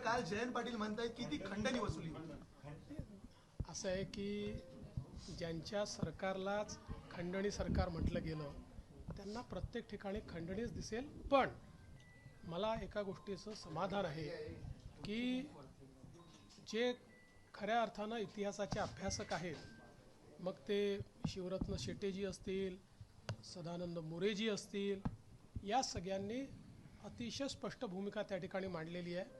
काल जयंत पाटील म्हणतायत की ती खंडणी वसुली असं आहे की ज्यांच्या सरकारलाच खंडणी सरकार म्हटलं गेलं त्यांना प्रत्येक ठिकाणी खंडणीच दिसेल. पण मला एका गोष्टीचं समाधान आहे की जे खऱ्या अर्थानं इतिहासाचे अभ्यासक आहेत मग ते शिवरत्न शेटेजी असतील सदानंद मोरेजी असतील या सगळ्यांनी अतिशय स्पष्ट भूमिका त्या ठिकाणी मांडलेली आहे.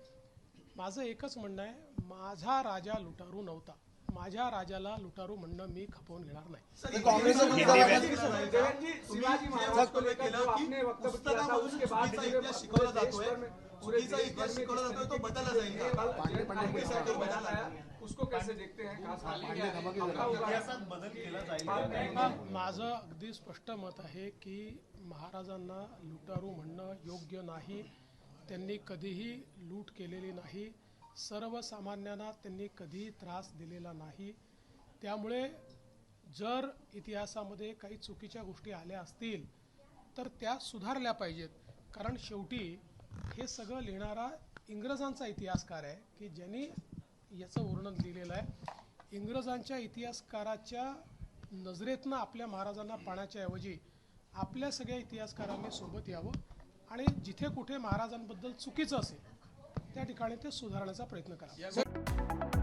माझं एकच म्हणणं आहे माझा राजा लुटारू नव्हता. माझ्या राजाला लुटारू म्हणणं मी खपवून घेणार नाही. हैं माझं अगदी स्पष्ट मत आहे की महाराजांना लुटारू म्हणणं योग्य नाही. त्यांनी कधीही लूट केलेली नाही. सर्वसामान्यांना त्यांनी कधीही त्रास दिलेला नाही. त्यामुळे जर इतिहासामध्ये काही चुकीच्या गोष्टी आल्या असतील तर त्या सुधारल्या पाहिजेत. कारण शेवटी हे सगळं लिहिणारा इंग्रजांचा इतिहासकार आहे की ज्यांनी याचं वर्णन लिहिलेलं आहे. इंग्रजांच्या इतिहासकाराच्या नजरेतनं आपल्या महाराजांना पाण्याच्या ऐवजी आपल्या सगळ्या इतिहासकारांनी सोबत यावं. आणि जिथे कुठे महाराजांबद्दल चुकीचं असेल त्या ठिकाणी ते सुधारण्याचा प्रयत्न करा.